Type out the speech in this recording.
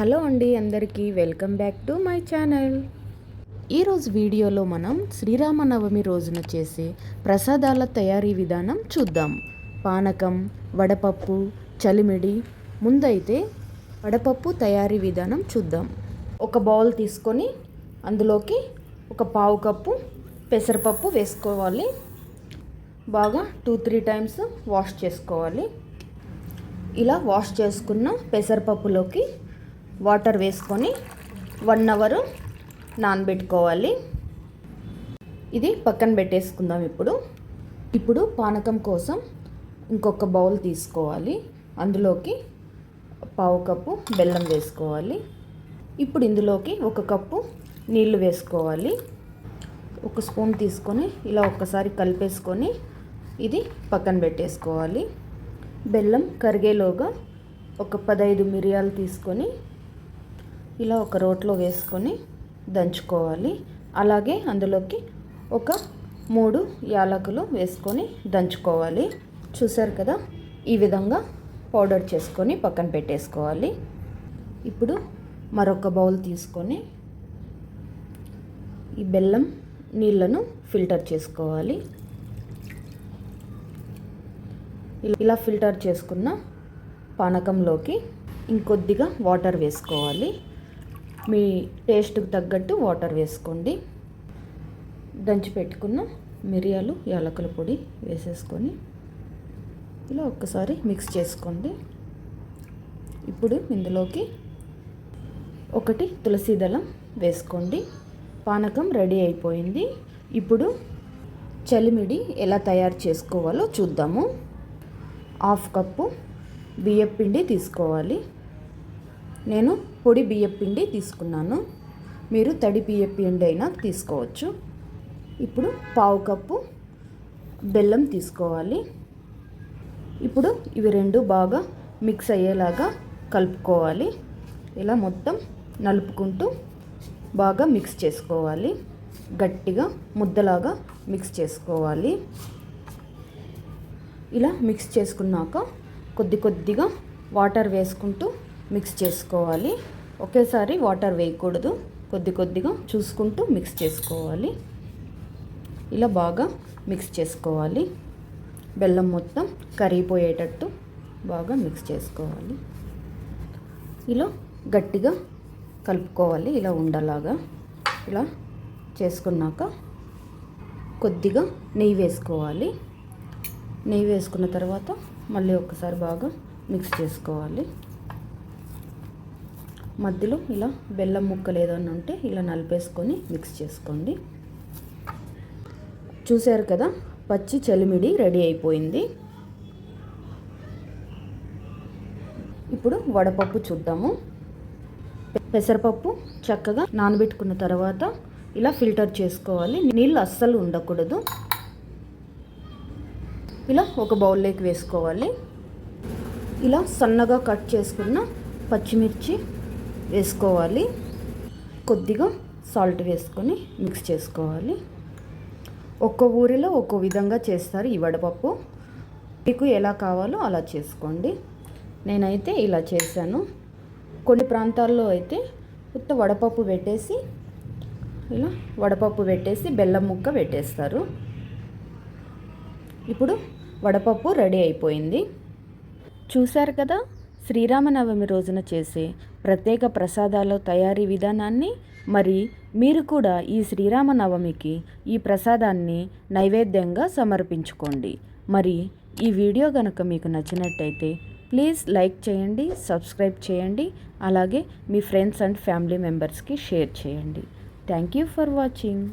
Hello అండి అందరికీ welcome back to my channel. ఈరోజు వీడియోలో మనం శ్రీరామనవమి రోజున చేసే ప్రసాదాల తయారీ విధానం చూద్దాం. పానకం వడపప్పు చలిమిడి ముందైతే వడపప్పు తయారీ విధానం చూద్దాం. ఒక బౌల్ తీసుకొని అందులోకి ఒక పావు కప్పు పెసరపప్పు వేసుకోవాలి. బాగా టూ త్రీ టైమ్స్ వాష్ చేసుకోవాలి. ఇలా వాష్ చేసుకున్న పెసరపప్పులోకి వాటర్ వేసుకొని వన్ అవరు నానబెట్టుకోవాలి. ఇది పక్కన పెట్టేసుకుందాం ఇప్పుడు. ఇప్పుడు పానకం కోసం ఇంకొక బౌల్ తీసుకోవాలి. అందులోకి పావు కప్పు బెల్లం వేసుకోవాలి. ఇప్పుడు ఇందులోకి ఒక కప్పు నీళ్ళు వేసుకోవాలి. ఒక స్పూన్ తీసుకొని ఇలా ఒక్కసారి కలిపేసుకొని ఇది పక్కన పెట్టేసుకోవాలి. బెల్లం కరిగేలోగా ఒక పదహైదు మిరియాలు తీసుకొని ఇలా ఒక రోట్లో వేసుకొని దంచుకోవాలి. అలాగే అందులోకి ఒక మూడు యాలకులు వేసుకొని దంచుకోవాలి. చూసారు కదా? ఈ విధంగా పౌడర్ చేసుకొని పక్కన పెట్టేసుకోవాలి. ఇప్పుడు మరొక బౌల్ తీసుకొని ఈ బెల్లం నీళ్ళను ఫిల్టర్ చేసుకోవాలి. ఇలా ఫిల్టర్ చేసుకున్న పానకంలోకి ఇంకొద్దిగా వాటర్ వేసుకోవాలి. మీ టేస్ట్కి తగ్గట్టు వాటర్ వేసుకోండి. దంచి పెట్టుకున్న మిరియాలు యాలకుల పొడి వేసేసుకొని ఇలా ఒక్కసారి మిక్స్ చేసుకోండి. ఇప్పుడు ఇందులోకి ఒకటి తులసి దళం వేసుకోండి. పానకం రెడీ అయిపోయింది. ఇప్పుడు చలిమిడి ఎలా తయారు చేసుకోవాలో చూద్దాము. హాఫ్ కప్పు బియ్యపిండి తీసుకోవాలి. నేను పొడి బియ్యపిండి తీసుకున్నాను. మీరు తడి బియ్యపిండి అయినా తీసుకోవచ్చు. ఇప్పుడు పావు కప్పు బెల్లం తీసుకోవాలి. ఇప్పుడు ఇవి రెండు బాగా మిక్స్ అయ్యేలాగా కలుపుకోవాలి. ఇలా మొత్తం నలుపుకుంటూ బాగా మిక్స్ చేసుకోవాలి. గట్టిగా ముద్దలాగా మిక్స్ చేసుకోవాలి. ఇలా మిక్స్ చేసుకున్నాక కొద్ది కొద్దిగా వాటర్ వేసుకుంటూ మిక్స్ చేసుకోవాలి. ఒకేసారి వాటర్ వేయకూడదు. కొద్ది కొద్దిగా చూసుకుంటూ మిక్స్ చేసుకోవాలి. ఇలా బాగా మిక్స్ చేసుకోవాలి. బెల్లం మొత్తం కరిగిపోయేటట్టు బాగా మిక్స్ చేసుకోవాలి. ఇలా గట్టిగా కలుపుకోవాలి. ఇలా ఉండలాగా. ఇలా చేసుకున్నాక కొద్దిగా నెయ్యి వేసుకోవాలి. నెయ్యి వేసుకున్న తర్వాత మళ్ళీ ఒకసారి బాగా మిక్స్ చేసుకోవాలి. మధ్యలో ఇలా బెల్లం ముక్కలు ఏదైనా ఉంటే ఇలా నలిపేసుకొని మిక్స్ చేసుకోండి. చూశారు కదా పచ్చి చలిమిడి రెడీ అయిపోయింది. ఇప్పుడు వడపప్పు చూద్దాము. పెసరపప్పు చక్కగా నానబెట్టుకున్న తర్వాత ఇలా ఫిల్టర్ చేసుకోవాలి. నీళ్ళు అస్సలు ఉండకూడదు. ఇలా ఒక బౌల్లోకి వేసుకోవాలి. ఇలా సన్నగా కట్ చేసుకున్న పచ్చిమిర్చి వేసుకోవాలి. కొద్దిగా సాల్ట్ వేసుకొని మిక్స్ చేసుకోవాలి. ఒక్క ఊరిలో ఒక్కో విధంగా చేస్తారు ఈ వడపప్పు. మీకు ఎలా కావాలో అలా చేసుకోండి. నేనైతే ఇలా చేశాను. కొన్ని ప్రాంతాల్లో అయితే ఉత్త వడపప్పు పెట్టేసి ఇలా వడపప్పు పెట్టేసి బెల్లం ముక్క పెట్టేస్తారు. ఇప్పుడు వడపప్పు రెడీ అయిపోయింది. చూశారు కదా? శ్రీరామనవమి రోజున చేసే ప్రత్యేక ప్రసాదాల తయారీ విధానాన్ని మరి మీరు కూడా ఈ శ్రీరామనవమికి ఈ ప్రసాదాన్ని నైవేద్యంగా సమర్పించుకోండి. మరి ఈ వీడియో కనుక మీకు నచ్చినట్టయితే ప్లీజ్ లైక్ చేయండి సబ్స్క్రైబ్ చేయండి అలాగే మీ ఫ్రెండ్స్ అండ్ ఫ్యామిలీ మెంబర్స్కి షేర్ చేయండి. Thank you for watching.